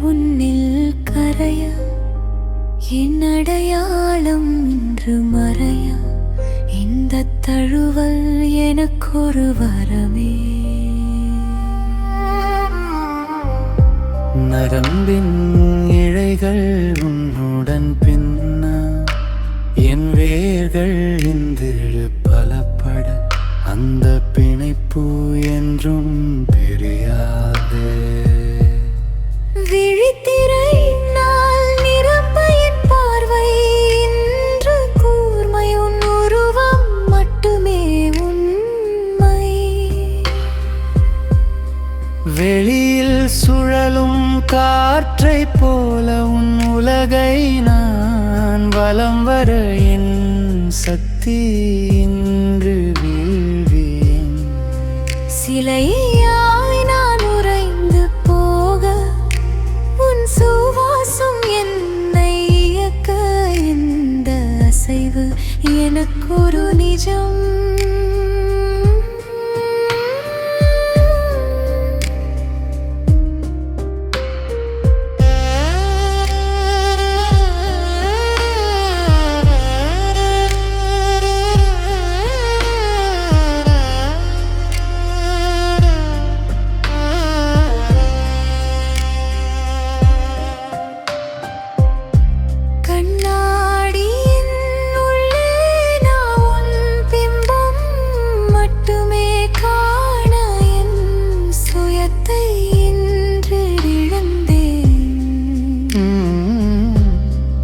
உன்னில் கரைய என் அடையாளம் இன்று மறைய. இந்த தழுவல் எனக்கொரு வரமே. நரம்பின் இழைகள் உன்னுடன் பின்ன என் வேர்கள் இந்திழு பலப்பட. அந்த பிணைப்பு என்றும் வெளியில் சுழலும் காற்றை போல உன் உலகை நான் வலம் வர என் சக்தி இன்று வீழ்வேன். சிலையாய் நான் உறைந்து போக உன் சுவாசம் என்னை இயக்க இந்த அசைவு? எனக்கு ஒரு நிஜம்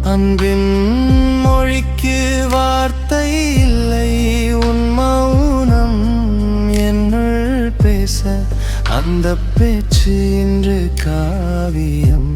அன்பின் மொழிக்கு வார்த்தை இல்லை உன் மௌனம் என்னுள் பேச அந்த பேச்சு இன்று காவியம்.